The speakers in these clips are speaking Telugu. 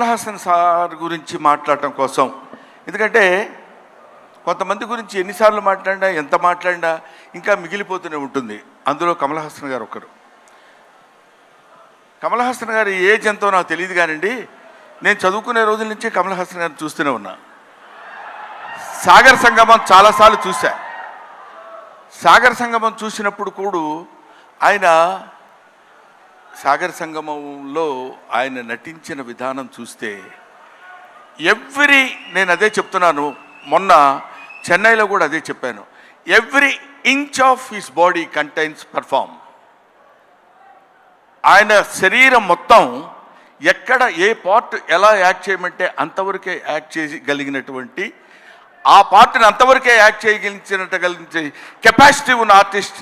కమల్ హాసన్ సార్ గురించి మాట్లాడటం కోసం. ఎందుకంటే కొంతమంది గురించి ఎన్నిసార్లు మాట్లాడినా ఎంత మాట్లాడినా ఇంకా మిగిలిపోతూనే ఉంటుంది. అందులో కమల్ హాసన్ గారు ఒకరు. కమల్ హాసన్ గారి ఏజ్ ఎంతో నాకు తెలియదు కానండి. నేను చదువుకునే రోజుల నుంచి కమల్ హాసన్ గారిని చూస్తూనే ఉన్నా. సాగర్ సంగమం చాలాసార్లు చూశా. సాగర్ సంగమం చూసినప్పుడు కూడా ఆయన సాగర్ సంగమంలో ఆయన నటించిన విధానం చూస్తే ఎవ్రీ నేను అదే చెప్తున్నాను మొన్న చెన్నైలో కూడా అదే చెప్పాను. Every inch of his body contains perform. ఆయన శరీరం మొత్తం ఎక్కడ ఏ పార్ట్ ఎలా యాక్ట్ చేయమంటే అంతవరకే యాక్ట్ చేయగలిగినటువంటి ఆ పార్ట్ని అంతవరకే యాక్ట్ చేయగలిగినట్టు కలిగించే కెపాసిటీ ఉన్న artist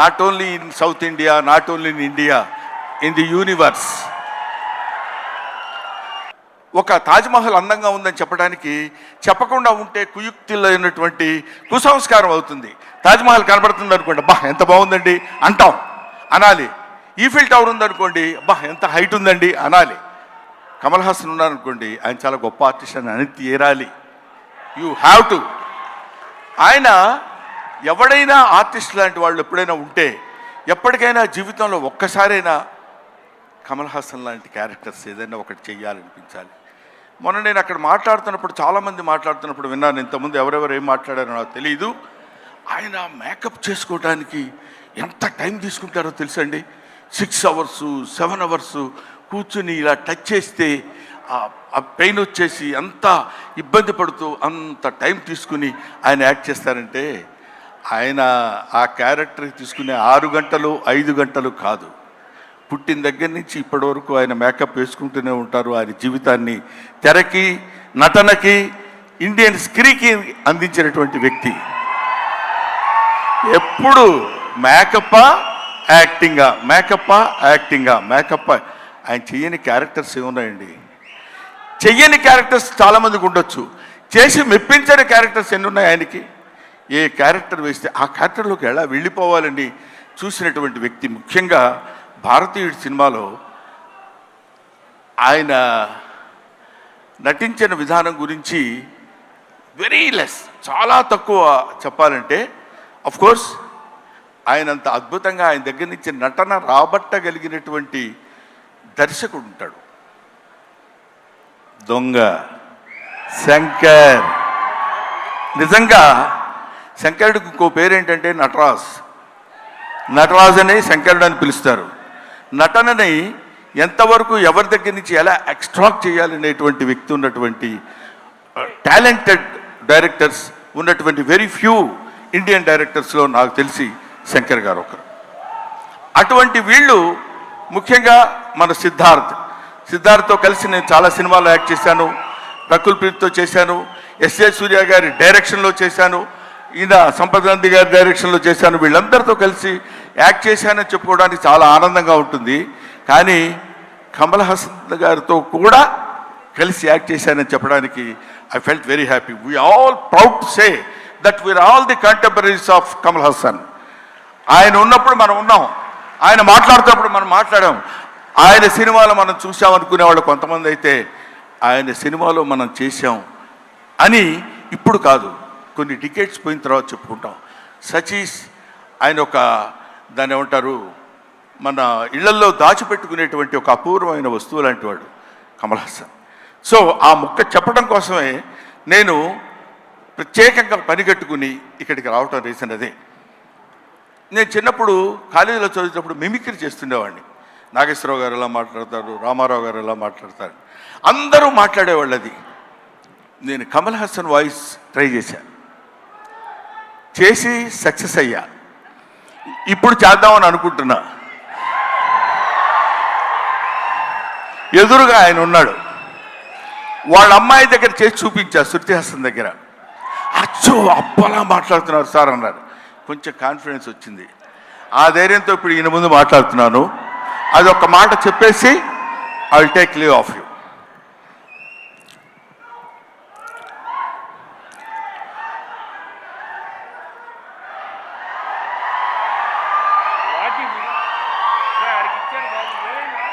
not only in south India not only in India in the universe ఒక తాజ్మహల్ అందంగా ఉందని చెప్పడానికి చెప్పకుండా ఉంటే కుయుక్తిలైనటువంటి కుసంస్కారం అవుతుంది. తాజ్మహల్ కనబడుతుంది అనుకోండి బా ఎంత బాగుందండి అంటాం. అనాలి. ఈఫిల్ టవర్ ఉందనుకోండి బా ఎంత హైట్ ఉందండి అనాలి. కమల్ హాసన్ ఉన్నారనుకోండి ఆయన చాలా గొప్ప ఆర్టిస్ట్ అని అని తీరాలి. యూ హ్యావ్ టు ఆయన ఎవడైనా ఆర్టిస్ట్ లాంటి వాళ్ళు ఎప్పుడైనా ఉంటే ఎప్పటికైనా జీవితంలో ఒక్కసారైనా కమల్ హాసన్ లాంటి క్యారెక్టర్స్ ఏదైనా ఒకటి చెయ్యాలనిపించాలి. మొన్న నేను అక్కడ మాట్లాడుతున్నప్పుడు చాలామంది మాట్లాడుతున్నప్పుడు విన్నాను. ఇంతకుముందు ఎవరెవరు ఏం మాట్లాడారో నాకు తెలియదు ఆయన మేకప్ చేసుకోవడానికి ఎంత టైం తీసుకుంటారో తెలుసండి? సిక్స్ అవర్స్ సెవెన్ అవర్స్ కూర్చుని ఇలా టచ్ చేస్తే ఆ- ఆ పెయిన్ వచ్చేసి అంత ఇబ్బంది పడుతూ అంత టైం తీసుకుని ఆయన యాక్ట్ చేస్తారంటే ఆయన ఆ క్యారెక్టర్ తీసుకునే ఆరు గంటలు ఐదు గంటలు కాదు. పుట్టిన దగ్గర నుంచి ఇప్పటి వరకు ఆయన మేకప్ వేసుకుంటూనే ఉంటారు. ఆయన జీవితాన్ని తెరకి నటనకి ఇండియన్ స్క్రీకి అందించినటువంటి వ్యక్తి. ఎప్పుడు మేకప్పా యాక్టింగా మేకప్పా యాక్టింగా మేకప్ ఆయన చెయ్యని క్యారెక్టర్స్ ఏమున్నాయండి? చెయ్యని క్యారెక్టర్స్ చాలామందికి ఉండొచ్చు. చేసి మెప్పించని క్యారెక్టర్స్ ఎన్ని ఉన్నాయి ఆయనకి? ఏ క్యారెక్టర్ వేస్తే ఆ క్యారెక్టర్లోకి ఎలా వెళ్ళిపోవాలని చూసినటువంటి వ్యక్తి ముఖ్యంగా భారతీయుడి సినిమాలో ఆయన నటించిన విధానం గురించి వెరీ లెస్ చాలా తక్కువ చెప్పాలంటే అఫ్ కోర్స్ ఆయనంత అద్భుతంగా ఆయన దగ్గర నుంచి నటన రాబట్టగలిగినటువంటి దర్శకుడు ఉంటాడు. దొంగ శంకర్. నిజంగా శంకరుడికి ఇంకో పేరేంటంటే నటరాజ్. నటరాజ్ అని శంకరుడు అని పిలుస్తారు. నటనని ఎంతవరకు ఎవరి దగ్గర నుంచి ఎలా ఎక్స్ట్రాక్ట్ చేయాలనేటువంటి వ్యక్తి ఉన్నటువంటి టాలెంటెడ్ డైరెక్టర్స్ ఉన్నటువంటి వెరీ ఫ్యూ ఇండియన్ డైరెక్టర్స్లో నాకు తెలిసి శంకర్ గారు ఒకరు. అటువంటి వీళ్ళు ముఖ్యంగా మన సిద్ధార్థ్. సిద్ధార్థ్తో కలిసి నేను చాలా సినిమాలు యాక్ట్ చేశాను. రకుల్ ప్రీత్తో చేశాను. ఎస్ఏ సూర్య గారి డైరెక్షన్లో చేశాను. ఈయన సంపద గారి డైరెక్షన్లో చేశాను వీళ్ళందరితో కలిసి యాక్ట్ చేశానని చెప్పుకోవడానికి చాలా ఆనందంగా ఉంటుంది. కానీ కమల్ హాసన్ గారితో కూడా కలిసి యాక్ట్ చేశానని చెప్పడానికి I felt very happy. We all proud to say that we're all the contemporaries of Kamal Haasan. ఆయన ఉన్నప్పుడు మనం ఉన్నాం. ఆయన మాట్లాడుతున్నప్పుడు మనం మాట్లాడాం. ఆయన సినిమాలో మనం చూసామనుకునే వాళ్ళు కొంతమంది అయితే ఆయన సినిమాలో మనం చేశాం అని ఇప్పుడు కాదు. కొన్ని టికెట్స్ పోయిన తర్వాత చెప్పుకుంటాం. సచీస్ ఆయన ఒక దాన్ని ఏమంటారు మన ఇళ్ళల్లో దాచిపెట్టుకునేటువంటి ఒక అపూర్వమైన వస్తువు లాంటి వాడు కమల్ హాసన్. సో ఆ ముక్క చెప్పడం కోసమే నేను ప్రత్యేకంగా పనిగట్టుకుని ఇక్కడికి రావటం రీజన్ అదే. నేను చిన్నప్పుడు కాలేజీలో చదివేటప్పుడు మిమిక్రీ చేస్తుండేవాడిని. నాగేశ్వరరావు గారు ఎలా మాట్లాడతారు రామారావు గారు ఎలా మాట్లాడతారు అందరూ మాట్లాడేవాళ్ళు అది నేను కమల్ హాసన్ వాయిస్ ట్రై చేశాను చేసి సక్సెస్ అయ్యా. ఇప్పుడు చేద్దామని అనుకుంటున్నా. ఎదురుగా ఆయన ఉన్నాడు. వాళ్ళ అమ్మాయి దగ్గర చేసి చూపించా శృతి హాసన్ దగ్గర. అచ్చో అప్పలా మాట్లాడుతున్నారు సార్ అన్నారు. కొంచెం కాన్ఫిడెన్స్ వచ్చింది. ఆ ధైర్యంతో ఇప్పుడు ఈయన ముందు మాట్లాడుతున్నాను. అది ఒక మాట చెప్పేసి I will take leave of you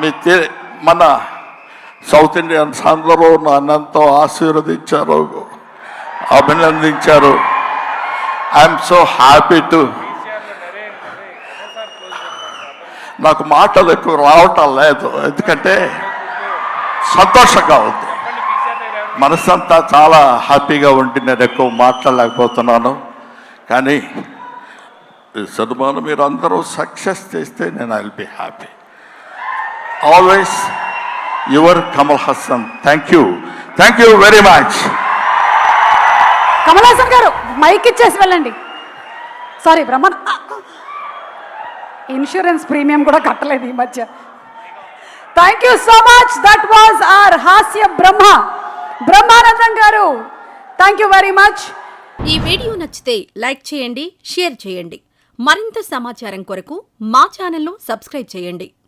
మీ మన సౌత్ ఇండియన్స్ అందరూ నన్నంతో ఆశీర్వదించారు అభినందించారు. ఐఎమ్ సో హ్యాపీ టు నాకు మాటలు ఎక్కువ రావటం లేదు. ఎందుకంటే సంతోషంగా ఉంది. మనసంతా చాలా హ్యాపీగా ఉండి నేను ఎక్కువ మాట్లాడలేకపోతున్నాను. కానీ ఈ సినిమాను మీరు అందరూ సక్సెస్ చేస్తే నేను I be happy always your Kamal Haasan thank you thank you very much Kamal Haasan గారు మైక్ ఇచ్చేసి వెళ్ళండి. సారీ బ్రహ్మన్ ఇన్సూరెన్స్ ప్రీమియం కూడా కట్టలేదు ఈ మధ్య. Thank you so much that was our హాస్య బ్రహ్మ బ్రహ్మానందం గారు థ్యాంక్ యూ వెరీ మచ్ ఈ వీడియో నచ్చితే లైక్ చేయండి షేర్ చేయండి. మరింత సమాచారం కొరకు మా ఛానల్ను సబ్స్క్రైబ్ చేయండి.